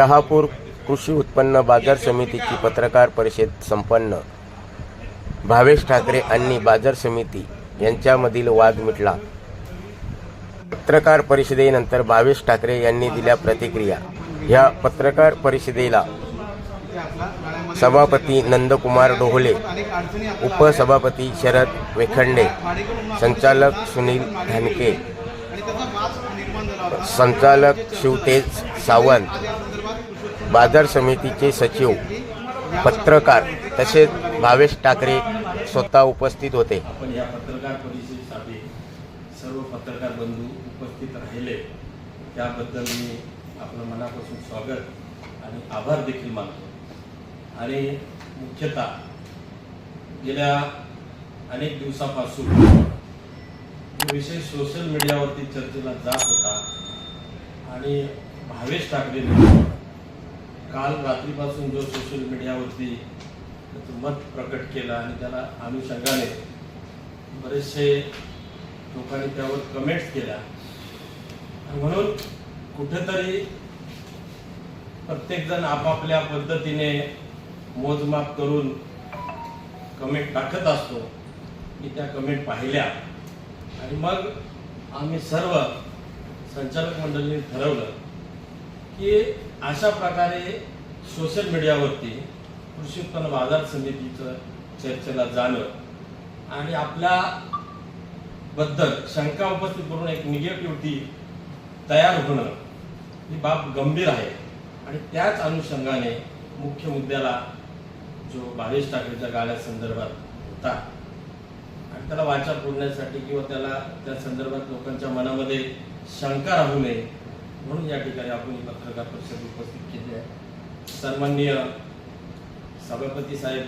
शहापूर कृषी उत्पन्न बाजार समितीची पत्रकार परिषद संपन्न. भावेश ठाकरे आणि बाजार समिती यांच्यामधील वाद मिटला. पत्रकार परिषदेनंतर भावेश ठाकरे यांनी दिल्या प्रतिक्रिया. या पत्रकार परिषदेला सभापती नंदकुमार डोहले उपसभापती शरद वेखंडे संचालक सुनील धानके संचालक शिवतेज सावंत बाजार समितीचे सचिव पत्रकार तसेच भावेश ठाकरे स्वतः उपस्थित होते. आपण या पत्रकार परिषदेसाठी सर्व पत्रकार बंधू उपस्थित राहिले. त्याबद्दल मी आपलं मनापासून स्वागत आणि आभार देखील मानतो. आणि मुख्यतः गेल्या अनेक दिवसापासून जो विषय सोशल मीडियावरती चर्चेला जात होता आणि भावेश ठाकरेंनी काल रात्रीपासून जो सोशल मीडियावरती त्याचं मत प्रकट केलं आणि त्याला अनुषंगाने बरेचसे लोकांनी त्यावर कमेंट्स केल्या. म्हणून कुठेतरी प्रत्येकजण आपापल्या पद्धतीने मोजमाप करून कमेंट टाकत असतो. मी त्या कमेंट पाहिल्या. आणि मग आम्ही सर्व संचालक मंडळींनी ठरवलं की अशा प्रकारे सोशल मीडियावरती कृषी उत्पन्न बाजार समितीचं चर्चेला जाणं आणि आपल्या बद्दल शंका उपस्थित करून एक निगेटिव्हिटी तयार होणं ही बाब गंभीर आहे. आणि त्याच अनुषंगाने मुख्य मुद्द्याला जो भावेश ठाकरेच्या गाड्या संदर्भात होता आणि त्याला वाचा फोडण्यासाठी किंवा त्याला त्या संदर्भात लोकांच्या मनामध्ये शंका राहू नये म्हणून या ठिकाणी आपण ही पत्रकार परिषद उपस्थित केली आहे. सन्माननीय सभापती साहेब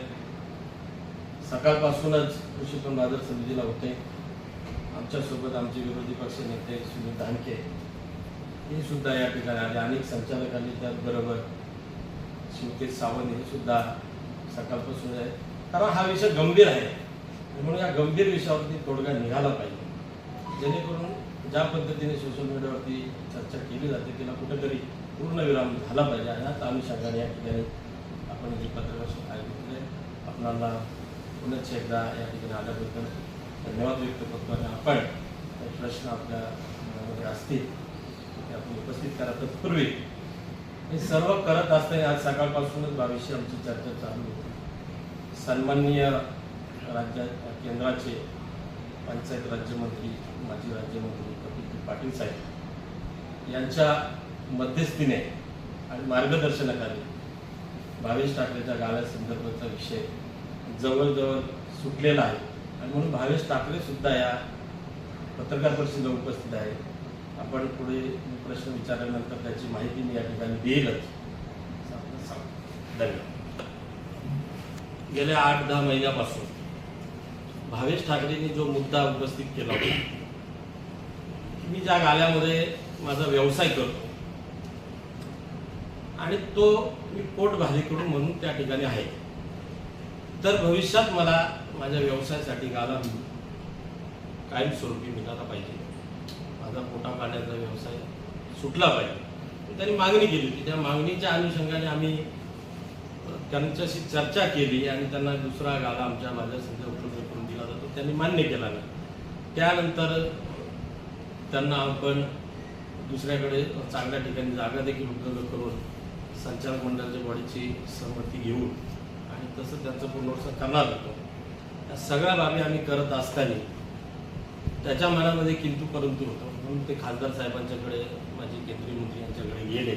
सकाळपासूनच कृषी पण बाजार समितीला होते. आमच्यासोबत आमचे विरोधी पक्ष नेते सुनील धानके हे सुद्धा या ठिकाणी आले. अनेक संचालकांनी त्याचबरोबर शिवतेज सावंत हे सुद्धा सकाळपासून आहे कारण हा विषय गंभीर आहे. म्हणून या गंभीर विषयावरती तोडगा निघाला पाहिजे. जेणेकरून ज्या पद्धतीने सोशल मीडियावरती चर्चा केली जाते तिला कुठेतरी पूर्णविराम झाला पाहिजे आणि आता अनुषंगाने या ठिकाणी आपण जे पत्रकार आयोजित केले आपणाला पुनश्च एकदा या ठिकाणी आल्याबद्दल धन्यवाद व्यक्त करतो आणि आपण प्रश्न आपल्या मनामध्ये असतील ते आपण उपस्थित करा. तत्पूर्वी हे सर्व करत असताना आज सकाळपासूनच बावीसशे आमची चर्चा चालू होती. सन्माननीय राज्या केंद्राचे पंचायत राज्यमंत्री माजी राज्यमंत्री पाटील साहेब यांच्या मध्यस्थीने आणि मार्गदर्शनाखाली भावेश ठाकरेच्या गाळ्यासंदर्भाचा विषय जवळजवळ सुटलेला आहे. आणि म्हणून भावेश ठाकरे सुद्धा या पत्रकार परिषदेला उपस्थित आहे आपण पुढे प्रश्न विचारल्यानंतर त्याची माहिती मी या ठिकाणी देईलच. सांग- धन्यवाद. गेल्या आठ दहा महिन्यापासून भावेश ठाकरेंनी जो मुद्दा उपस्थित केला होता मी ज्या गाल्यामध्ये माझा व्यवसाय करतो आणि तो मी पोटभाजीकडून करून म्हणून त्या ठिकाणी आहे. तर भविष्यात मला माझ्या व्यवसायासाठी गाला कायमस्वरूपी मिळाला पाहिजे. माझा पोटा पाण्याचा व्यवसाय सुटला पाहिजे. त्यांनी मागणी केली होती. त्या मागणीच्या अनुषंगाने आम्ही त्यांच्याशी चर्चा केली आणि त्यांना दुसरा गाला आमच्या माझ्या सध्या उपलब्ध करून दिला जातो. त्यांनी मान्य केला नाही. त्यानंतर त्यांना आपण दुसऱ्याकडे चांगल्या ठिकाणी जागा देखील उपलब्ध करून संचालक मंडळाच्या बॉडीची सहमती घेऊन आणि तसं त्यांचं पुनर्वसन करणार होतो. या सगळ्या बाबी आम्ही करत असताना त्याच्या मनामध्ये किंतू परंतु होतं. म्हणून ते खासदार साहेबांच्याकडे माझे केंद्रीय मंत्री यांच्याकडे गेले.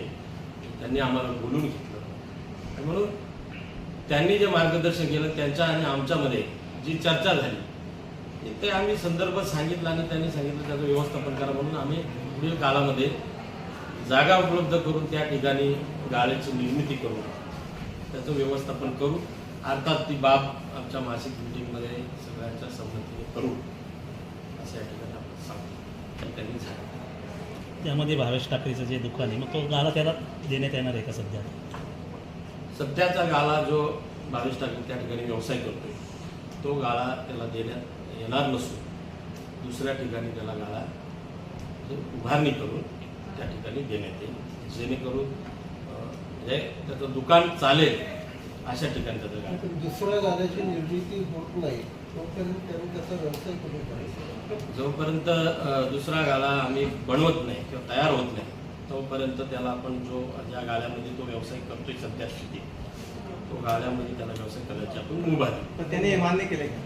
त्यांनी आम्हाला बोलून घेतलं. आणि म्हणून त्यांनी जे मार्गदर्शन केलं त्यांच्या आणि आमच्यामध्ये जी चर्चा झाली ते आम्ही संदर्भ सांगितला आणि त्यांनी सांगितलं त्याचं व्यवस्थापन करा म्हणून आम्ही पुढील काळामध्ये जागा उपलब्ध करून त्या ठिकाणी गाड्याची निर्मिती करू. त्याचं व्यवस्थापन करू. अर्थात ती बाब आमच्या मासिक मिटिंगमध्ये सगळ्यांच्या संमतीने करू. असं या ठिकाणी आपण सांगतो. त्यांनी सांगितलं. त्यामध्ये भावेश ठाकरेचं जे दुकान आहे मग तो गाला त्याला देण्यात येणार आहे का सध्या? सध्याचा गाळा जो भावेश ठाकरे त्या ठिकाणी व्यवसाय करतोय तो गाळा त्याला देण्यात येणार नसून दुसऱ्या ठिकाणी त्याला गाळा उभारणी करून त्या ठिकाणी देण्यात येईल. जेणेकरून म्हणजे त्याचं दुकान चालेल अशा ठिकाणी त्याचं गाळा. दुसऱ्या गाण्याची निर्मिती होत नाही. तोपर्यंत त्यांनी त्याचा व्यवसाय करायचा? जोपर्यंत दुसरा गाळा आम्ही बनवत नाही किंवा तयार होत नाही तोपर्यंत त्याला आपण जो ज्या गाळ्यामध्ये तो व्यवसाय करतोय सध्या स्थितीत तो गाळ्यामध्ये त्याला व्यवसाय करायची आपण. पण त्यांनी हे मान्य केलंय का?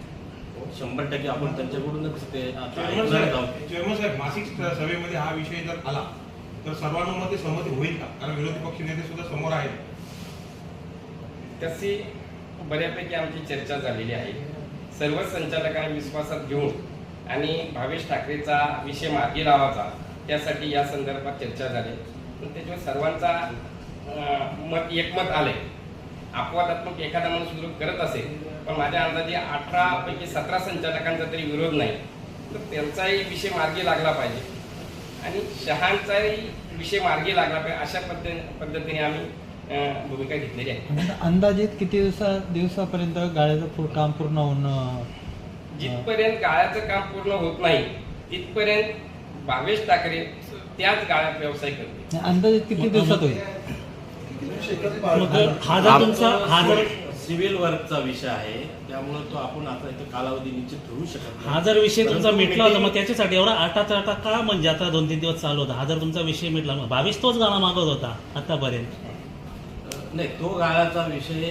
शंभर टक्के आपण त्यांच्याकडूनच ते चेअरमन साहेब मासिक सभेमध्ये हा विषय जर आला तर सर्वानुमते सहमती होईल का? कारण विरोधी पक्ष नेते सुद्धा समोर आहेत. तशी बऱ्यापैकी आमची चर्चा झालेली आहे. सर्व संचालकांना विश्वासात घेऊन आणि भावेश ठाकरेचा विषय मार्गी लावायचा त्यासाठी या संदर्भात चर्चा झाली. पण त्याच्यावर सर्वांचा मत एकमत आले अपवादात्मक एखादा माणूस विरोध करत असेल पण माझ्या अंदाजे अठरा पैकी सतरा संचालकांचा तरी विरोध नाही. तर त्यांचाही विषय मार्गी लागला पाहिजे. आणि शहांचाही विषय मार्गी लागला पाहिजे अशा पद्धती पद्धतीने आम्ही भूमिका घेतलेली आहे. आणि अंदाजित किती दिवसा दिवसापर्यंत गाड्याचं पू- काम पूर्ण होणं जिथपर्यंत गाळ्याचं काम पूर्ण होत नाही तिथपर्यंत भावेश ठाकरे त्याच गाळ्यात व्यवसाय करते अंदाजित किती दिवसात होईल? हा जर तुमचा हा जर सिव्हिल वर्कचा विषय आहे त्यामुळे तो आपण आता इथं कालावधी निश्चित ठेवू शकत हा. जर विषय तुमचा मिटला होता मग त्याच्यासाठी एवढा आटाचा आटा का म्हणजे आता दोन तीन दिवस चालू होता हा जर तुमचा विषय मिटला मग भावेश तोच गाणं मागत होता आतापर्यंत नाही तो गाळाचा विषय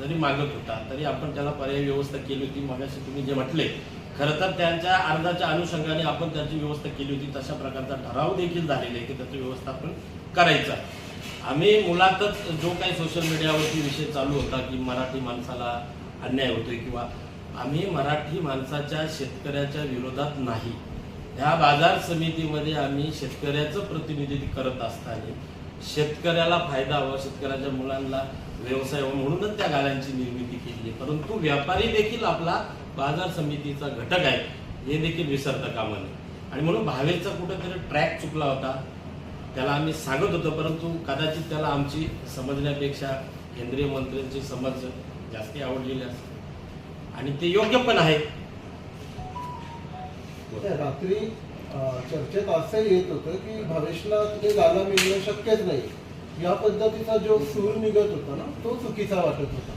जरी मागत होता तरी आपण त्याला पर्यायी व्यवस्था केली होती मगाशी तुम्ही जे म्हटले खरं तर त्यांच्या अर्जाच्या अनुषंगाने आपण त्याची व्यवस्था केली होती तशा प्रकारचा ठराव देखील झालेला आहे की त्याचं व्यवस्थापन करायचं. आम्ही मुलातच जो काही सोशल मीडियावरती विषय चालू होता की मराठी माणसाला अन्याय होतोय किंवा आम्ही मराठी माणसाच्या शेतकऱ्याच्या विरोधात नाही. ह्या बाजार समितीमध्ये आम्ही शेतकऱ्याचं प्रतिनिधित्व करत असताना शेतकऱ्याला फायदा व्हावा शेतकऱ्याच्या मुलांना व्यवसाय व्हावा म्हणूनच त्या गाड्यांची निर्मिती केली. परंतु व्यापारी देखील आपला बाजार समितीचा घटक आहे. हे देखील विसरता कामा नये. आणि म्हणून भावेचा कुठेतरी ट्रॅक चुकला होता. त्याला आम्ही सांगत होतो परंतु कदाचित त्याला आमची समजण्यापेक्षा केंद्रीय मंत्र्यांची समज जास्ती आवडलेली असते. आणि ते योग्य पण आहे. रात्री चर्चेत असं येत होतं की भावेशला तिथे गाला मिळणं शक्यच नाही. या पद्धतीचा जो सूर निघत होता ना तो चुकीचा वाटत होता.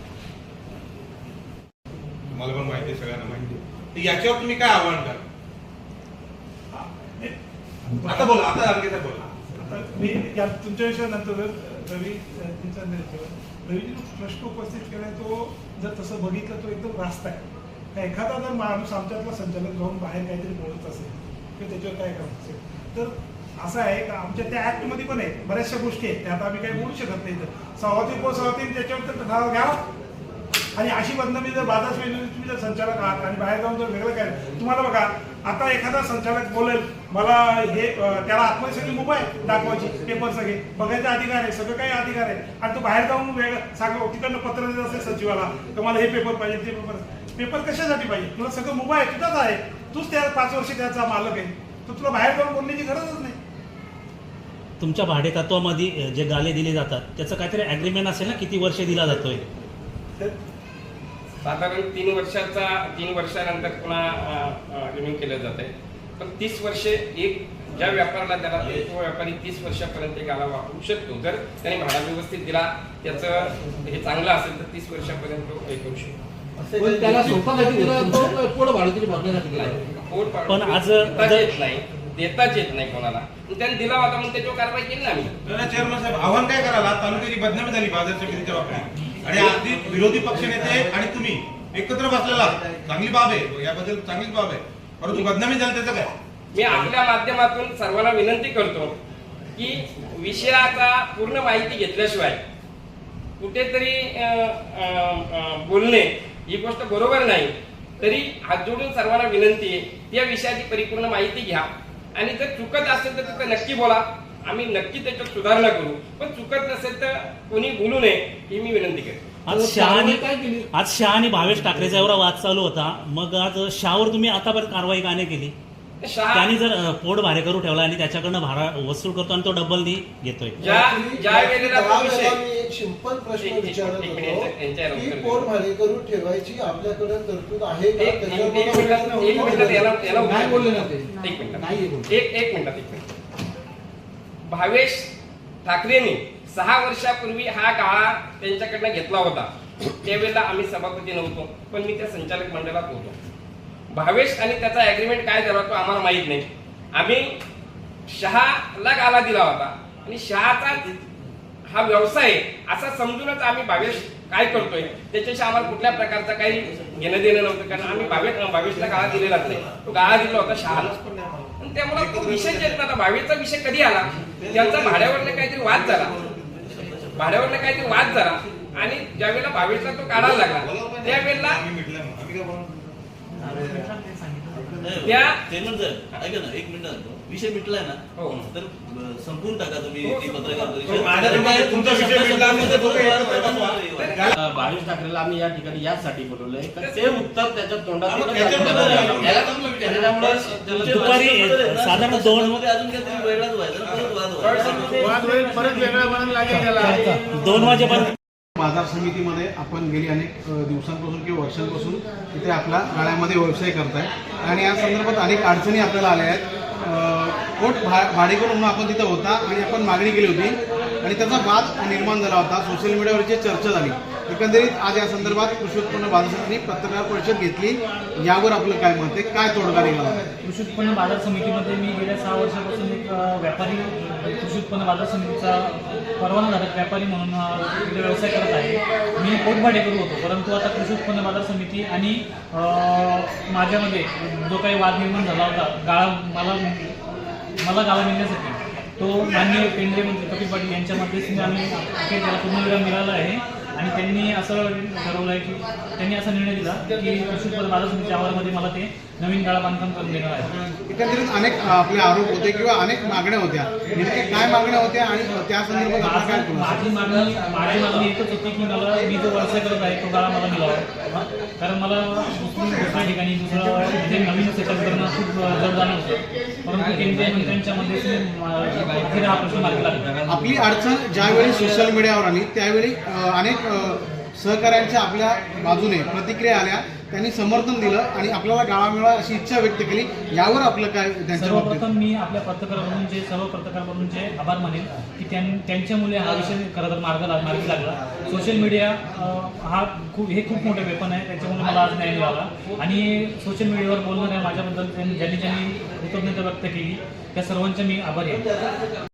मला पण माहिती आहे सगळ्यांना माहिती याच्यावर तुम्ही काय आव्हान कराल आता बोला आता बोला. मी या तुमच्या विषयानंतर रवी तुमचा निर्णय रवीने जो प्रश्न उपस्थित केलाय तो जर तसं बघितलं तो एकदम रास्त आहे. एखादा जर माणूस आमच्यातला संचालक जाऊन बाहेर काहीतरी बोलत असेल किंवा त्याच्यावर काय करत असेल? तर असं आहे का? आमच्या त्या ऍक्टमध्ये पण आहे. बऱ्याचशा गोष्टी आहेत. त्या आता आम्ही काही बोलू शकत नाही तर सभापती उपसभापती त्याच्यावर तर ठराव घ्या. आणि अशी मी जर बाजार तुम्ही जर संचालक आहात आणि बाहेर जाऊन जर वेगळं काय तुम्हाला बघा आता एखादा संचालक बोलेल मला हे त्याला आतमध्ये सगळी मोबाईल दाखवायची पेपर सगळे. बघायचे अधिकार आहे सगळं काही अधिकार आहे. आणि तो बाहेर जाऊन वेगळं सांग तिकडनं पत्र देत असेल सचिवाला तर मला हे पेपर पाहिजे ते पेपर पेपर कशासाठी पाहिजे? तुला सगळं मोबाईल तुझाच आहे. तूच त्या पाच वर्ष त्याचा मालक आहे. तर तुला बाहेर जाऊन बोलण्याची गरजच नाही. तुमच्या भाडे तत्वामध्ये अ, जे गाले दिले जातात त्याचं काहीतरी अग्रीमेंट असेल ना किती वर्ष दिला जातोय? साधारण तीन वर्षाचा तीन वर्षानंतर पुन्हा रिन्यू केलं जात आहे पण तीस वर्षे एक ज्या व्यापाराला त्याला तो व्यापारी तीस वर्षापर्यंत एक गाला वापरू शकतो. जर त्याने भाडा व्यवस्थित दिला त्याचं हे चांगलं असेल तर तीस वर्षापर्यंत तो हे करू शकतो. पण त्याला आज येत नाही. देताच येत नाही कोणाला. त्याने दिला होता म्हणून त्याच्यावर कारवाई केली ना आम्ही. चेअरमन साहेब आव्हान काय कराल आज तालुक्याची बदनामी झाली बाजार समितीच्या बाबतीत. आणि आधी विरोधी पक्ष नेते आणि तुम्ही. एकत्र बसलेला. चांगली बाब आहे. याबद्दल चांगलीच बाब आहे. परंतु बदनामी झाली त्याचं काय? मी आपल्या माध्यमातून सर्वांना विनंती करतो की विषयाचा पूर्ण माहिती घेतल्याशिवाय कुठेतरी अं, अं, बोलणे ही गोष्ट बरोबर नाही. तरी हात जोडून सर्वांना विनंती आहे त्या विषयाची परिपूर्ण माहिती घ्या. आणि जर चुकत असेल तर तिथं नक्की बोला. आम्ही नक्की त्याच्यात सुधारणा करू. पण चुकत नसेल तर कोणी बोलू नये ही मी विनंती करतो. आज शहानी काय केली? आज शहा आणि भावेश ठाकरेचा एवढा वाद चालू होता. मग आज शहावर तुम्ही आतापर्यंत कारवाई का नाही केली? त्यांनी जर पोट भाडे करू ठेवला आणि त्याच्याकडनं भाडा वसूल करतो आणि तो डबल नी घेतोय. ज्या ज्या वेळेला तो त्यावेळेला विषय मी एक सिंपल प्रश्न विचारत होतो पोट भाडेकरू ठेवायची आपल्याकडे तरतूद आहे का? एक मिनिटात मिनिटात मिनिटात भावेश ठाकरेंनी सहा वर्षापूर्वी हा गाळा त्यांच्याकडनं घेतला होता. त्यावेळेला आम्ही सभापती नव्हतो पण मी त्या संचालक मंडळात होतो. भावेश आणि त्याचा ऍग्रीमेंट काय झाला तो आम्हाला माहीत नाही. आम्ही शहाला गाला दिला होता आणि शहाचा हा व्यवसाय असा समजूनच आम्ही भावेश काय करतोय त्याच्याशी आम्हाला कुठल्या प्रकारचा काही घेणं देणं नव्हतं कारण आम्ही भावेश भावेशला गाळा दिलेलाच नाही. तो गाळा दिला होता शहाला आणि त्यामुळे तो विषय जे भावेशचा विषय कधी आला? त्यांचा भाड्यावरनं काहीतरी वाद झाला भाड्यावरनं काहीतरी वाद झाला आणि ज्यावेळेला भावेशला तो काढायला लागला त्यावेळेला? त्या ना एक मिनिट. विषय मिटलाय ना हो. तर अं, संपवून टाका तुम्ही हो, ती पत्रकार परिषद. माझ्या तुम्हाला- तुमचा विषय मिटला असेल तर तुम्ही एकत्र बसवा. भावेश ठाकरेला आम्ही या ठिकाणी यासाठी बोलवलंय का ते उत्तर त्याच्या तोंडात विचार. दुपारी साधारण दोन- संदर्भामध्ये अजून काहीतरी वेगळाच व्हायचा ना, परत वाद व्हायचा. वाद होईल, परत वेगळा लागेल त्याला दोन वाजेपर्यंत बाजार समितीमध्ये आपण गेली अनेक अ, दिवसांपासून किंवा वर्षांपासून इथे आपला गाळ्यामध्ये व्यवसाय करताय आणि या संदर्भात अनेक अडचणी आपल्याला आल्या आहेत अ, कोट भा भाडेकरू म्हणून आपण तिथं होता आणि आपण मागणी केली होती. आणि त्याचा वाद निर्माण झाला होता. सोशल मीडियावरची चर्चा झाली. एकंदरीत आज या संदर्भात कृषी उत्पन्न बाजार समितीने पत्रकार परिषद घेतली. यावर आपलं काय मत आहे? काय तोडगा निघाला? कृषी उत्पन्न बाजार समितीमध्ये मी गेल्या सहा वर्षापासून एक व्यापारी कृषी उत्पन्न बाजार समितीचा परवाना झाला व्यापारी म्हणून व्यवसाय करत आहे. मी पोटभाडेकरू होतो परंतु आता कृषी उत्पन्न बाजार समिती आणि माझ्यामध्ये जो काही वाद निर्माण झाला होता गाळा मला मला गाळा मिळण्यासाठी तो माननीय केंद्रीय मंत्री कपिल पाटील यांच्या मध्यस्थीने आम्ही त्याला पूर्ण मिळाला आहे. आणि त्यांनी असं ठरवलं आहे की त्यांनी असा निर्णय दिला की कृषी उत्पन्न बाजार समितीच्या आवारामध्ये मला ते नवीन गाळा बांधकाम करून देणार आहे एकंदरीत अनेक आपले आरोप होते किंवा अनेक मागण्या होत्या. नेमके काय मागण्या होत्या आणि त्या संदर्भात आपण काय माझी करू माझी मागणी माझी मागणी एकच होती की मला मी जो व्यवसाय करत आहे तो गाळा मला मिळावा. कारण मला दुसरी दुसऱ्या ठिकाणी दुसरं म्हणजे नवीन सेटअप करणं खूप जड जाणं होतं. परंतु केंद्रीय मंत्र्यांच्या मध्यस्थीने म- अखेर हा प्रश्न मार्गी लागला. आपली अडचण ज्यावेळी सोशल मीडियावर आली त्यावेळी अ, अनेक सहकाऱ्यांच्या आपल्या बाजूने प्रतिक्रिया आल्या. त्यांनी समर्थन दिलं आणि आपल्याला गाळा मिळावा अशी इच्छा व्यक्त केली. यावर आपलं काय सर्वप्रथम मी आपल्या पत्रकारांचे सर्व पत्रकारांचे आभार मानेन की त्यां त्यांच्यामुळे हा विषय खरं तर मार्ग लाग मार्गी लागला. सोशल मीडिया हा खूप हे खूप मोठं वेपन आहे. त्याच्यामुळे मला आज न्याय मिळाला. आणि सोशल मीडियावर बोलणाऱ्या माझ्याबद्दल ज्यांनी ज्यांनी ज्यांनी कृतज्ञता व्यक्त केली त्या सर्वांचे मी आभारी आहे.